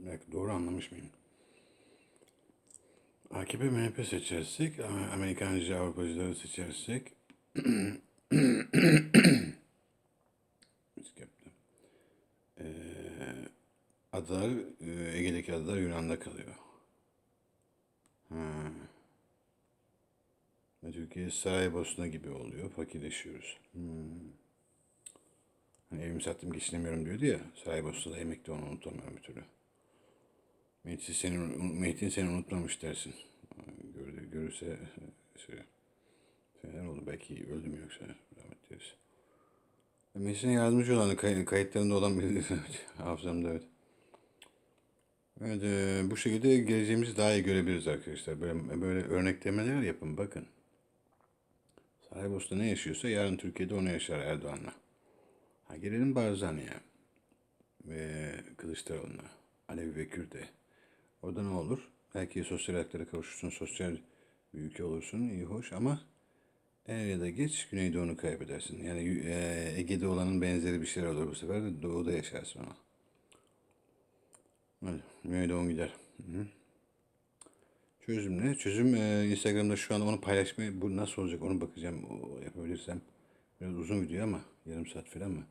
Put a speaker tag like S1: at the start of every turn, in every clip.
S1: Bir doğru anlamış mıyım? AKP MHP seçersek, Amerikancı Avrupacıları seçersek. Ee, adalar, e, Ege'deki adalar Yunan'da kalıyor. Ha. Türkiye Saraybosna gibi oluyor. Fakirleşiyoruz. Hmm. Hani evimi sattım geçinemiyorum diyordu ya. Saraybosna'da emekli onu unutamıyorum bir türlü. Mehdi seni, Mehdi seni unutmamış dersin. Gördü, görürse şey, fener oldu. Belki öldüm yoksa rahmet deriz. Mehdi'ne yardımcı olan, kay, kayıtlarında olan biri. Hafızamda evet. Evet, e, bu şekilde geleceğimizi daha iyi görebiliriz arkadaşlar. Böyle, böyle örneklemeler yapın bakın. Saraybosna ne yaşıyorsa yarın Türkiye'de onu yaşar Erdoğan'la. Ha, gelelim Barzani'ye ve Kılıçdaroğlu'na. Alevi ve Kürt'e. Orada ne olur? Belki sosyal haklara kavuşursun, sosyal bir ülke olursun, iyi hoş ama er ya da geç Güneydoğu'nu kaybedersin. Yani e, Ege'de olanın benzeri bir şeyler olur bu sefer de Doğu'da yaşarsın ama. Hadi Güneydoğu gider. Hı hı. Çözüm ne? Çözüm e, Instagram'da şu an onu paylaşmayı, bu nasıl olacak onu bakacağım. O, yapabilirsem. Biraz uzun video ama yarım saat falan mı?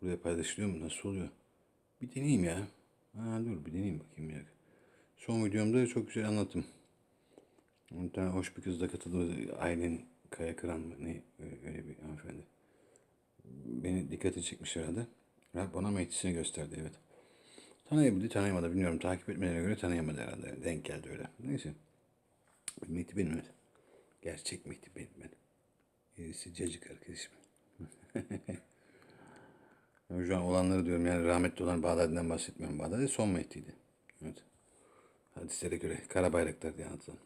S1: Buraya paylaşılıyor mu? Nasıl oluyor? Bir deneyeyim ya. Ha dur bir deneyeyim bakayım ya. Son videomda çok güzel anlattım. Bir tane hoş bir kız da katıldı. Aylin Kaya Kıran mı? Ne? Öyle bir hanımefendi. Beni dikkati çekmiş herhalde. Ve Bana mehtisini gösterdi evet. Tanıyabildi tanıyamadı bilmiyorum. Takip etmediğine göre tanıyamadı herhalde. Denk geldi öyle. Neyse. Mehdi benim evet. Gerçek Mehdi benim ben. Gerisi cacık arkadaşım. Şu an olanları diyorum yani rahmetli olan Bağdadi'den bahsetmiyorum. Bağdadi son Mehdi'ydi. Evet. Hadislere göre Kara Bayraktar diye anlatılan.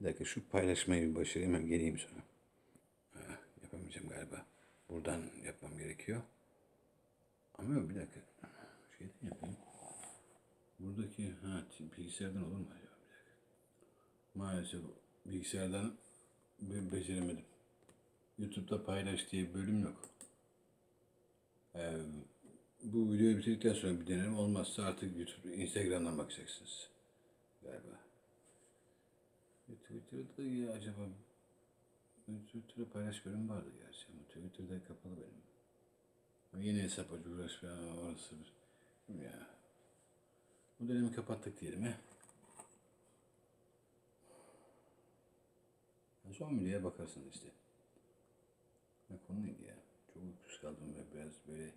S1: Bir dakika şu paylaşmayı bir başarayım hemen geleyim sonra. Ha, yapamayacağım galiba. Buradan yapmam gerekiyor. Ama bir dakika. Şeyden yapayım. Buradaki ha bilgisayardan olur mu acaba? Bir dakika. Maalesef bilgisayardan be- beceremedim. YouTube'da paylaş diye bölüm yok. Ee, bu videoyu bitirdikten sonra bir denerim. Olmazsa artık YouTube, Instagram'dan bakacaksınız. Galiba. Twitter'da ya acaba Twitter'da paylaş vardı gerçi ama Twitter'da kapalı benim. Yeni hesap aç uğraş falan orası bir. Ya. Bu dönemi kapattık diyelim he. Son videoya bakarsın işte. Ne konu neydi ya? Çok uykusuz kaldım ve biraz böyle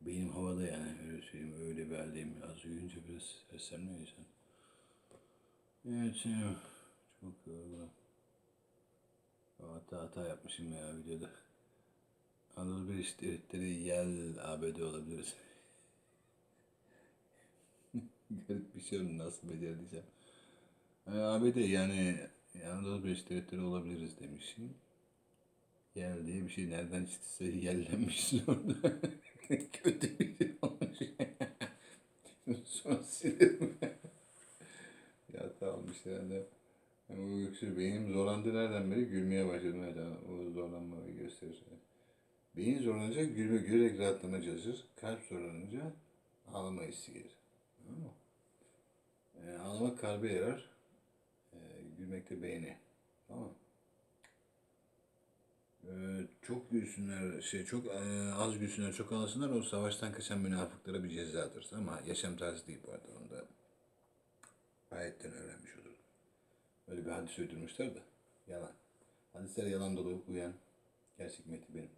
S1: beynim havada yani öyle söyleyeyim öyle bir haldeyim. Az uyuyunca biraz seslenmiyor insan. Evet çok yorgunum. Hata hata yapmışım ya videoda. Anadolu bir işletleri yel ABD olabiliriz. Garip bir şey nasıl becerdiysem. E, ABD yani Anadolu Birleşik Devletleri olabiliriz demişim. Yel diye bir şey nereden çıktıysa yellenmiş orada. Kötü bir şey olmuş. Sonra silerim. Ya tamammış herhalde. Yani bu öksür benim zorlandığı nereden beri gülmeye başladım herhalde. O zorlanmayı gösterir. Beyin zorlanınca gülme, gülerek rahatlamaya çalışır. Kalp zorlanınca ağlama hissi gelir. Tamam mı? E, ağlamak kalbe yarar. E, gülmek de beyne. Tamam mı? E, çok gülsünler, şey çok e, az gülsünler, çok ağlasınlar. O savaştan kaçan münafıklara bir cezadır. Ama yaşam tarzı değil bu arada. Onu da ayetten öğrenmiş oluruz. Öyle bir hadis uydurmuşlar da. Yalan. Hadisler yalan dolu, uyan. Gerçek metni benim.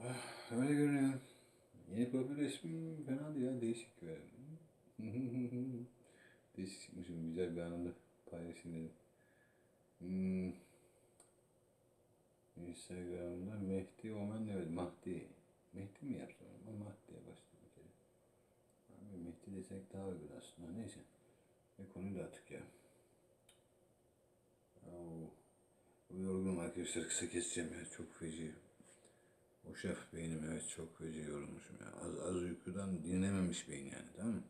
S1: Ah, öyle görünüyor. Yeni profil resmim fena değil ya. Değişik böyle. Değişik çıkmışım. Güzel bir anımda paylaşayım dedim. Hmm. Instagram'da Mehdi Omen evet Mahdi. Mehdi mi yapsam ama Mahdi'ye başladı bir kere. Abi Mehdi desek daha uygun aslında. Neyse. Ve konuyu da attık ya. Oo. Bu yorgunum arkadaşlar kısa keseceğim ya. Çok feci. O şef beynim evet çok feci yorulmuşum ya. Az, az uykudan dinlememiş beyin yani tamam mı?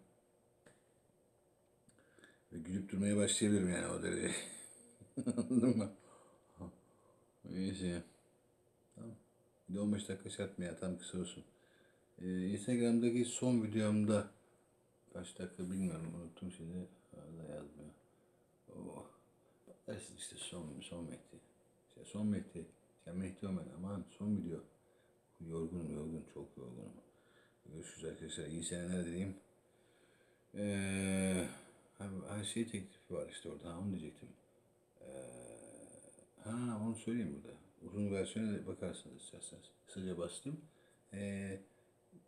S1: Ve gülüp durmaya başlayabilirim yani o derece. Anladın mı? Neyse. Tamam. Bir de 15 dakika çarpma ya tam kısa olsun. Ee, Instagram'daki son videomda kaç dakika bilmiyorum unuttum şimdi. Hala yazmıyor. Oh. Dersin işte son, son Mehdi. İşte son Mehdi. Sen Mehdi Ömer aman son video. Yorgunum yorgun çok yorgunum. Görüşürüz arkadaşlar. İyi seneler dileyim. Ee, ha, şey teklifi var işte orada. Onu diyecektim. Ee, ha onu söyleyeyim burada. Uzun versiyona bakarsınız isterseniz. Kısaca bastım. Ee,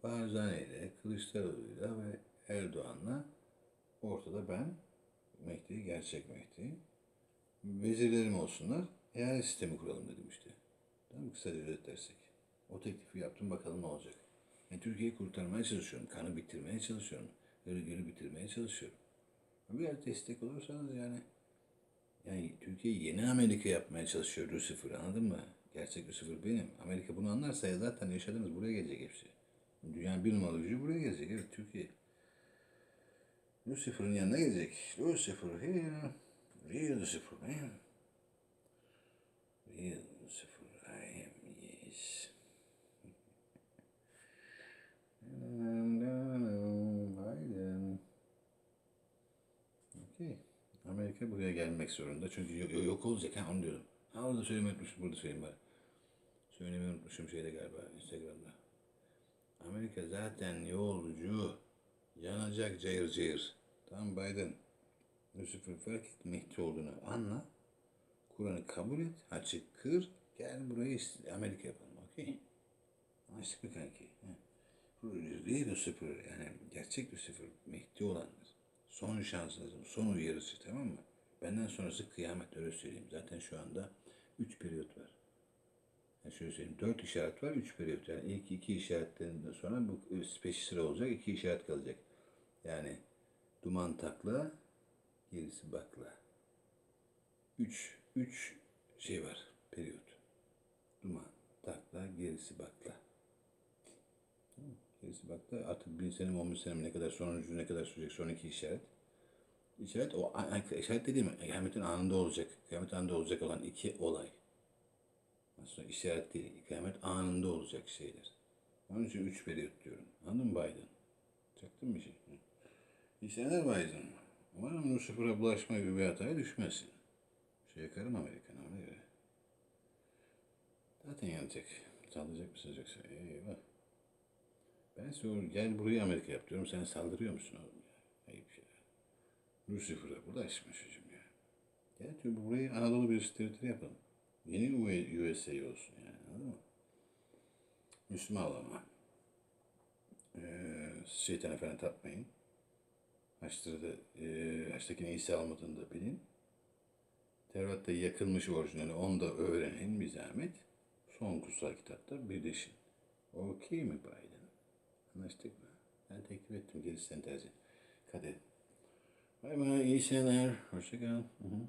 S1: Barzani ile, Kılıçdaroğlu'yla ve Erdoğan'la ortada ben, Mehdi, gerçek Mehdi. Vezirlerim olsunlar, eyalet sistemi kuralım dedim işte. Tamam mı? Kısaca özetlersek. O teklifi yaptım bakalım ne olacak. Yani Türkiye'yi kurtarmaya çalışıyorum, kanı bitirmeye çalışıyorum, örgülü bitirmeye çalışıyorum. Biraz destek olursanız yani yani Türkiye yeni Amerika yapmaya çalışıyor Lucifer anladın mı? Gerçek Lucifer benim. Amerika bunu anlarsa ya zaten yaşadığımız buraya gelecek hepsi. Dünyanın bir numaralı gücü buraya gelecek. Evet Türkiye. Lucifer'ın yanına gelecek. Lucifer here. Real Lucifer man. Real Lucifer I am yes. Biden. Okey. Amerika buraya gelmek zorunda. Çünkü yok, yok olacak ha onu diyorum. Ha orada söylemeyi unutmuşum. Burada söyleyeyim bari. Söylemeyi unutmuşum şeyde galiba Instagram'da. Amerika zaten yolcu. Yanacak cayır cayır. Tamam Biden. Lucifer fark et Mehdi olduğunu anla. Kur'an'ı kabul et. Açık kır. Gel burayı Amerika yapalım. Okey. Anlaştık mı kanki? Değil Lucifer yani gerçek Lucifer Mehdi olandır. Son şansınız, son uyarısı tamam mı? Benden sonrası kıyamet öyle söyleyeyim. Zaten şu anda üç periyot var. Yani şöyle söyleyeyim, dört işaret var, üç periyot. Yani ilk iki işaretlerinden sonra bu peşi sıra olacak, iki işaret kalacak. Yani duman takla, gerisi bakla. Üç, üç şey var, periyot. Duman, takla, gerisi bakla. Tamam? Gerisi bakla artık bin sene mi on bin sene mi ne kadar sonuncu ne kadar sürecek sonraki işaret. İşaret o işaret dediğim kıyametin anında olacak. Kıyamet anında olacak olan iki olay. Aslında işaret değil. Kıyamet anında olacak şeyler. Onun için üç periyot diyorum. Anladın mı Biden? Çaktın mı bir şey? Seneler Biden. Umarım Lucifer'a bulaşma gibi bir hataya düşmezsin. Şey yakarım Amerikan'a ona göre. Zaten yanacak. Sallayacak mısın yoksa? Eyvah. Ben sor gel burayı Amerika yap diyorum. Sen saldırıyor musun oğlum ya? Ayıp şey. Lucifer'a bulaşma çocuğum ya. Gel diyor burayı Anadolu bir territory yapalım. Yeni USA olsun yani anladın mı? Müslüman ol ama. Ee, şeytana falan tapmayın. Haçları da, e, Haç'takini İsa almadığını da bilin. Tevrat'ta yakılmış orijinali onu da öğrenin bir zahmet. Son kutsal kitapta birleşin. Okey mi Biden? Anlaştık mı? Ben teklif ettim gerisi sen tercih. Kader. Bay bay iyi seneler. Hoşça kal. Hı hı.